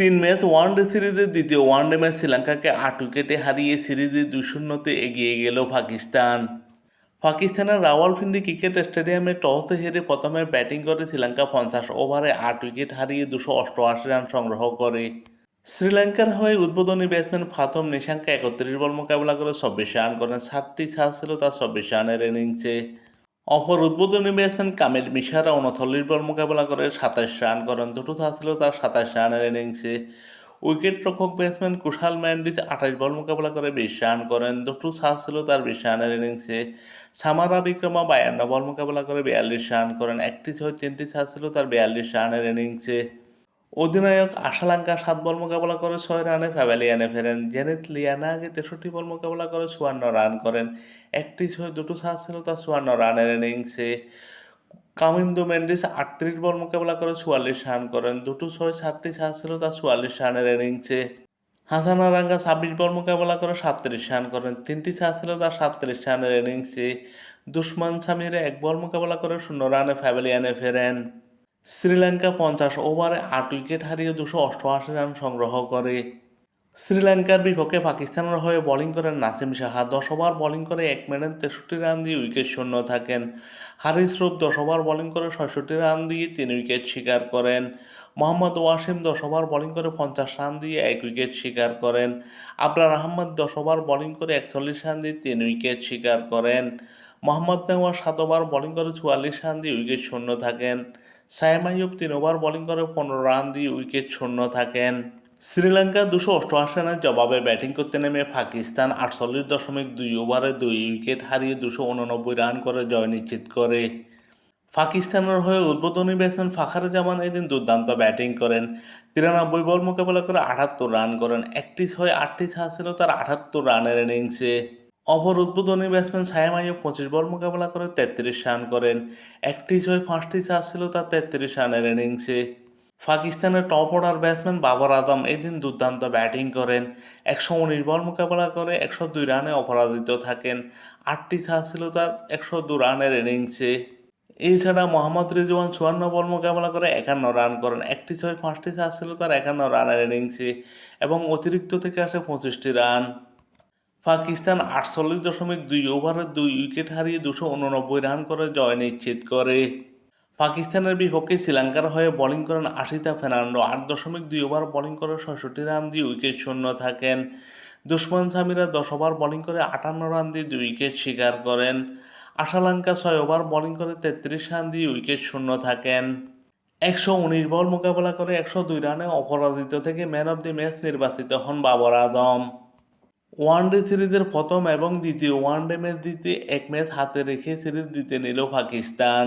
তিন match one day সিরিজের দ্বিতীয় ওয়ানডে ম্যাচ শ্রীলঙ্কাকে আট উইকেটে হারিয়ে সিরিজে দুই শূন্যতে এগিয়ে গেল পাকিস্তান। পাকিস্তানের রাওয়ালপিন্ডি ক্রিকেট স্টেডিয়ামে টসে হেরে প্রথমে ব্যাটিং করে শ্রীলঙ্কা পঞ্চাশ ওভারে আট উইকেট হারিয়ে দুশো অষ্টআশি রান সংগ্রহ করে। শ্রীলঙ্কার হয়ে উদ্বোধনী ব্যাটসম্যান ফাতম নিশাঙ্কা একত্রিশ বল মোকাবেলা করে চব্বিশ রান করেন, সাতটি ছাড় ছিল তার চব্বিশ রানের ইনিংসে। অপর উদ্বোধনী ব্যাটসম্যান কামিল মিশারা উনচল্লিশ বল মোকাবেলা করে সাতাশ রান করেন দুটো ছিল তার সাতাশ রানের ইনিংসে। উইকেট রক্ষক ব্যাটসম্যান কুশাল ম্যান্ডিস আঠাশ বল মোকাবেলা করে বিশ রান করেন দুটো ছিল তার বিশ রানের ইনিংসে। সামারা বিক্রমা বায়ান্ন বল মোকাবেলা করে বিয়াল্লিশ রান করেন একটি ছয়, তিনটি ছিল তার বিয়াল্লিশ রানের ইনিংসে। অধিনায়ক আশালাঙ্কা সাত বল মোকাবেলা করে ছয় রানে প্যাভেলিয়ানে ফেরেন। জেনিত লিয়ানা আগে তেষট্টি বল মোকাবেলা করে চুয়ান্ন রান করেন। একটি ছয়, দুটো ছাড় ছিল তার চুয়ান্ন রানের ইনিংসে। কামিন্দু মেন্ডিস আটত্রিশ বল মোকাবেলা করে চুয়াল্লিশ রান করেন। দুটো ছয় সাতটি ছাড় ছিল তার চুয়াল্লিশ রানের ইনিংসে। হাসান আরাঙ্গা ছাব্বিশ বল মোকাবেলা করে সাতত্রিশ রান করেন। তিনটি ছাড় ছিল তার সাতত্রিশ রানের ইনিংসে। দুশ্মান সামিরে এক বল মোকাবেলা করে শূন্য রানে প্যাভেলিয়ানে ফেরেন। শ্রীলঙ্কা পঞ্চাশ ওভারে আট উইকেট হারিয়ে দুশো অষ্টআশি রান সংগ্রহ করে। শ্রীলঙ্কার বিপক্ষে পাকিস্তানের হয়ে বোলিং করেন নাসিম সাহা। দশ ওভার বোলিং করে এক মিনিট তেষট্টি রান দিয়ে উইকেট শূন্য থাকেন। হারিস রূপ দশ ওভার বোলিং করে ছয়ষট্টি রান দিয়ে তিন উইকেট শিকার করেন। মোহাম্মদ ওয়াসিম দশ ওভার বোলিং করে পঞ্চাশ রান দিয়ে এক উইকেট শিকার করেন। আবরার আহমদ দশ ওভার বোলিং করে একচল্লিশ রান দিয়ে তিন উইকেট শিকার করেন। মোহাম্মদ নেওয়ার সাত ওভার বোলিং করে চুয়াল্লিশ রান দিয়ে উইকেট শূন্য থাকেন। সাইম আইয়ুব তিন ওভার বোলিং করে পনেরো রান দিয়ে উইকেট শূন্য থাকেন। শ্রীলঙ্কা দুশো অষ্টআশি রানের জবাবে ব্যাটিং করতে নেমে পাকিস্তান আটচল্লিশ দশমিক দুই ওভারে দুই উইকেট হারিয়ে দুশো উননব্বই রান করে জয় নিশ্চিত করে। পাকিস্তানের হয়ে উদ্বোধনী ব্যাটসম্যান ফাখার জামান এদিন দুর্দান্ত ব্যাটিং করেন। তিরানব্বই বল মোকাবেলা করে আটাত্তর রান করেন। একটি ছয় আটটি ছাড় ছিল তার আটাত্তর রানের ইনিংসে অপর উদ্বোধনী ব্যাটসম্যান সায়েম আইয়ুব পঁচিশ বল মোকাবেলা করে তেত্রিশ রান করেন। একটি ছয় পাঁচটি চার ছিল তার তেত্রিশ রানের ইনিংসে পাকিস্তানের top order batsman Babar Azam এদিন দুর্দান্ত ব্যাটিং করেন। একশো উনিশ বল মোকাবেলা করে একশো দুই রানে অপরাজিত থাকেন। আটটি ছাড় ছিল তার একশো দু রানের ইনিংসে এছাড়া মোহাম্মদ রিজওয়ান চুয়ান্ন বল মোকাবেলা করে একান্ন রান করেন। একটি ছয় পাঁচটি চার ছিল তার একান্ন রানের ইনিংসে এবং অতিরিক্ত থেকে আসে পঁচিশটি রান। পাকিস্তান আটচল্লিশ দশমিক দুই ওভারে দুই উইকেট হারিয়ে দুশো উননব্বই রান করে জয় নিশ্চিত করে। পাকিস্তানের বিপক্ষে শ্রীলঙ্কার হয়ে বোলিং করেন আশিতা ফের্নান্ডো। আট দশমিক দুই ওভার বোলিং করে ছয়ষট্টি রান দিয়ে উইকেট শূন্য থাকেন। দুশ্মন সামিরা দশ ওভার বোলিং করে আটান্ন রান দিয়ে দুই উইকেট শিকার করেন। আশালঙ্কা ছয় ওভার বোলিং করে তেত্রিশ রান দিয়ে উইকেট শূন্য থাকেন। একশো উনিশ বল মোকাবেলা করে একশো দুই রানে অপরাজিত থেকে ম্যান অব দি ম্যাচ নির্বাচিত হন বাবর আদম। ওয়ানডে সিরিজের প্রথম এবং দ্বিতীয়, ওয়ান ডে ম্যাচ দিতে এক ম্যাচ হাতে রেখে সিরিজ জিতে নিল পাকিস্তান।